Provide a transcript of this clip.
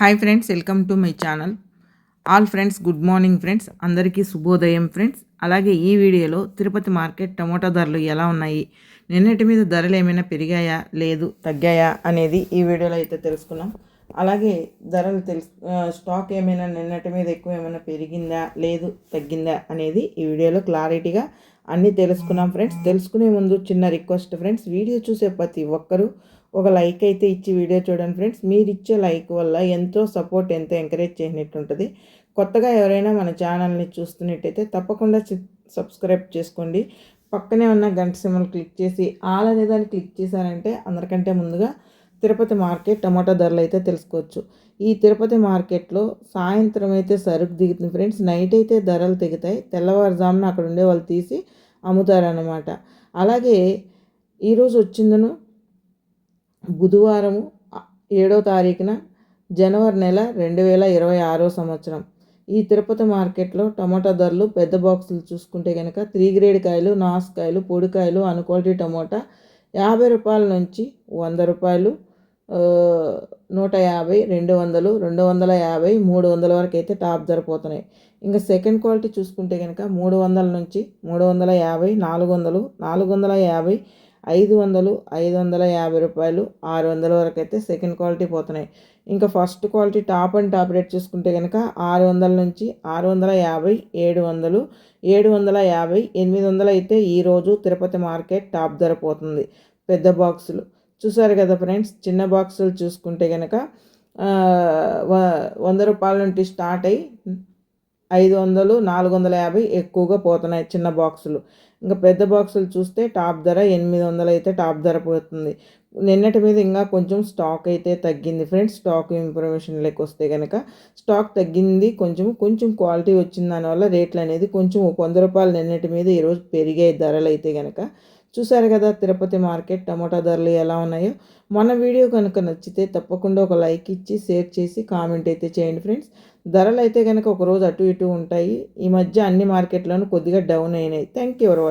Hi friends welcome to my channel all friends good morning friends అందరికీ శుభోదయం friends అలాగే ఈ వీడియోలో తిరుపతి మార్కెట్ టమోటా ధరలు ఎలా ఉన్నాయి? నిన్నటి మీద ధరలు ఏమైనా పెరిగాయా? లేదు తగ్గాయా? అనేది ఈ వీడియోలో అయితే తెలుసుకున్నాం. అలాగే ధరలు తెలుసు స్టాక్ ఏమైనా నిన్నటి మీద ఎక్కువ ఏమైనా పెరిగిందా లేదు తగ్గిందా అనేది ఈ వీడియోలో క్లారిటీగా అన్నీ తెలుసుకున్నాం ఫ్రెండ్స్. తెలుసుకునే ముందు చిన్న రిక్వెస్ట్ ఫ్రెండ్స్ వీడియో చూసే ప్రతి ఒక్కరూ ఒక లైక్ అయితే ఇచ్చి వీడియో చూడండి ఫ్రెండ్స్. మీరు ఇచ్చే లైక్ వల్ల ఎంతో సపోర్ట్ ఎంతో ఎంకరేజ్ చేసినట్టు ఉంటుంది కొత్తగా ఎవరైనా మన ఛానల్ని చూస్తున్నట్టయితే తప్పకుండా సబ్స్క్రైబ్ చేసుకోండి. పక్కనే ఉన్న గంట సిమ్మలు క్లిక్ చేసి ఆల్ అనే దాన్ని క్లిక్ చేశారంటే అందరికంటే ముందుగా తిరుపతి మార్కెట్ టమాటా ధరలు అయితే తెలుసుకోవచ్చు. ఈ తిరుపతి మార్కెట్లో సాయంత్రం అయితే సరుకు దిగుతుంది. ఫ్రెండ్స్ నైట్ అయితే ధరలు దిగుతాయి తెల్లవారుజామున అక్కడ ఉండే వాళ్ళు తీసి అమ్ముతారన్నమాట. అలాగే ఈరోజు వచ్చిందను బుధవారము ఏడో తారీఖున జనవరి నెల రెండు వేల ఇరవై ఆరో సంవత్సరం. ఈ తిరుపతి మార్కెట్లో టమాటా ధరలు పెద్ద బాక్సులు చూసుకుంటే కనుక త్రీ గ్రేడ్ కాయలు నాసుకాయలు పొడికాయలు అనుక్వాలిటీ టమోటా యాభై రూపాయల నుంచి వంద రూపాయలు నూట యాభై రెండు వందలు రెండు వందల యాభై మూడు వందల వరకు అయితే టాప్ ధర పోతున్నాయి ఇంకా సెకండ్ క్వాలిటీ చూసుకుంటే కనుక మూడు వందల నుంచి మూడు వందల యాభై నాలుగు వందలు నాలుగు వందల యాభై ఐదు వందలు ఐదు వందల యాభై రూపాయలు ఆరు వందల వరకు అయితే సెకండ్ క్వాలిటీ పోతున్నాయి. ఇంకా first quality top and top rate చూసుకుంటే కనుక ఆరు వందల నుంచి ఆరు వందల యాభై ఏడు వందలు ఏడు వందల యాభై ఎనిమిది వందలు అయితే ఈరోజు తిరుపతి మార్కెట్ టాప్ ధర పోతుంది. పెద్ద బాక్సులు. చూసారు కదా ఫ్రెండ్స్ చిన్న బాక్సులు చూసుకుంటే కనుక వంద రూపాయల నుండి స్టార్ట్ అయ్యి ఐదు వందలు నాలుగు వందల యాభై ఎక్కువగా పోతున్నాయి చిన్న బాక్సులు. ఇంకా పెద్ద బాక్సులు చూస్తే టాప్ ధర ఎనిమిది వందలు అయితే టాప్ ధర పోతుంది. నిన్నటి మీద ఇంకా కొంచెం స్టాక్ అయితే తగ్గింది ఫ్రెండ్స్ స్టాక్ ఇన్ఫర్మేషన్ లెక్క వస్తే కనుక స్టాక్ తగ్గింది కొంచెం కొంచెం క్వాలిటీ వచ్చిన దానివల్ల రేట్లు అనేది కొంచెం వంద రూపాయలు నిన్నటి మీద ఈరోజు పెరిగాయి ధరలు అయితే కనుక చూసారు కదా తిరుపతి మార్కెట్ టమాటా ధరలు ఎలా ఉన్నాయో? మన వీడియో కనుక నచ్చితే తప్పకుండా ఒక లైక్ ఇచ్చి షేర్ చేసి కామెంట్ అయితే చేయండి ఫ్రెండ్స్. ధరలు అయితే కనుక ఒకరోజు అటు ఇటు ఉంటాయి. ఈ మధ్య అన్ని మార్కెట్లోనూ కొద్దిగా డౌన్ అయినాయి. థ్యాంక్ యూ ఎవరు